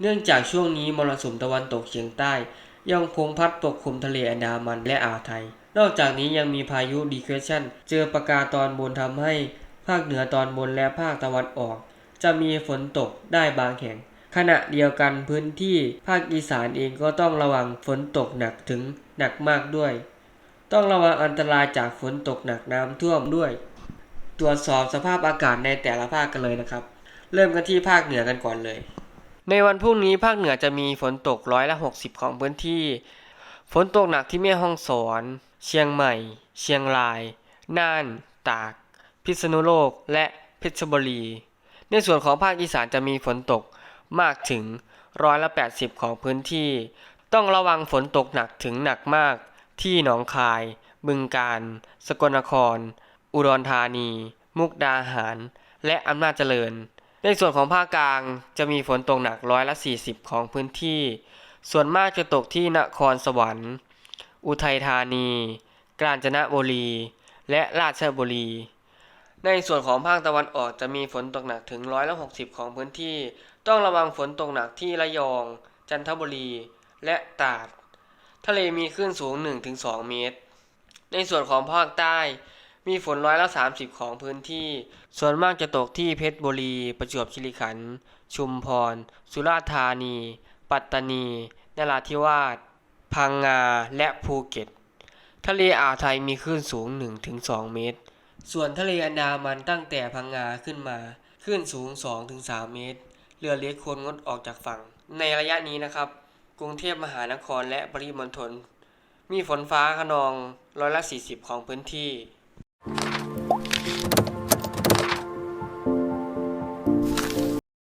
เนื่องจากช่วงนี้มรสุมตะวันตกเฉียงใต้ ยังคงพัดปกคลุมทะเลอันดามันและอ่าวไทย นอกจากนี้ยังมีพายุดีเคชั่นเจอประกาตอนบนทำให้ ภาคเหนือตอนบนและภาคตะวันออก จะมีฝนตกได้บางแห่ง ขณะเดียวกันพื้นที่ภาคอีสานเองก็ต้องระวังฝนตกหนักถึงหนักมากด้วย ต้องระวังอันตรายจากฝนตกหนักน้ำท่วมด้วย ตรวจสอบสภาพอากาศในแต่ละภาคกันเลยนะครับ เริ่มกันที่ภาคเหนือกันก่อนเลย ในวันพรุ่งนี้ภาคเหนือจะมีฝนตกร้อยละ 60 ของพื้นที่ ฝนตกหนักที่แม่ฮ่องสอน เชียงใหม่ เชียงราย น่าน ตาก พิษณุโลก และเพชรบุรี ในส่วนของภาคอีสานจะมีฝนตกมากถึงร้อยละ 80 ของพื้นที่ ต้องระวังฝนตกหนักถึงหนักมาก ที่หนองคาย บึงกาฬ สกลนคร อุดรธานี มุกดาหาร และอำนาจเจริญ ในส่วนของภาคกลางจะมีฝนตกหนักร้อยละ 40 ของพื้นที่ ส่วนมากจะตกที่นครสวรรค์ อุทัยธานี กาญจนบุรี และราชบุรี ในส่วนของภาคตะวันออกจะมีฝนตกหนักถึงร้อยละ 60 ของพื้นที่ ต้องระวังฝนตกหนักที่ระยอง จันทบุรี และตราด ทะเลมีคลื่นสูง 1-2 เมตร ในส่วนของภาคใต้ มีฝนร้อยละ 30 ของพื้นที่ ส่วนมากจะตกที่เพชรบุรี ประจวบคีรีขันธ์ ชุมพร สุราษฎร์ธานี ปัตตานี นราธิวาส พังงา และภูเก็ต ทะเลอ่าวไทยมีคลื่นสูง 1-2 เมตร ส่วนทะเลอันดามันตั้งแต่พังงาขึ้นมา คลื่นสูง 2-3 เมตร เรือเล็กควรงดออกจากฝั่ง ในระยะนี้นะครับ กรุงเทพมหานครและปริมณฑล มีฝนฟ้าขนองร้อยละ 40 ของพื้นที่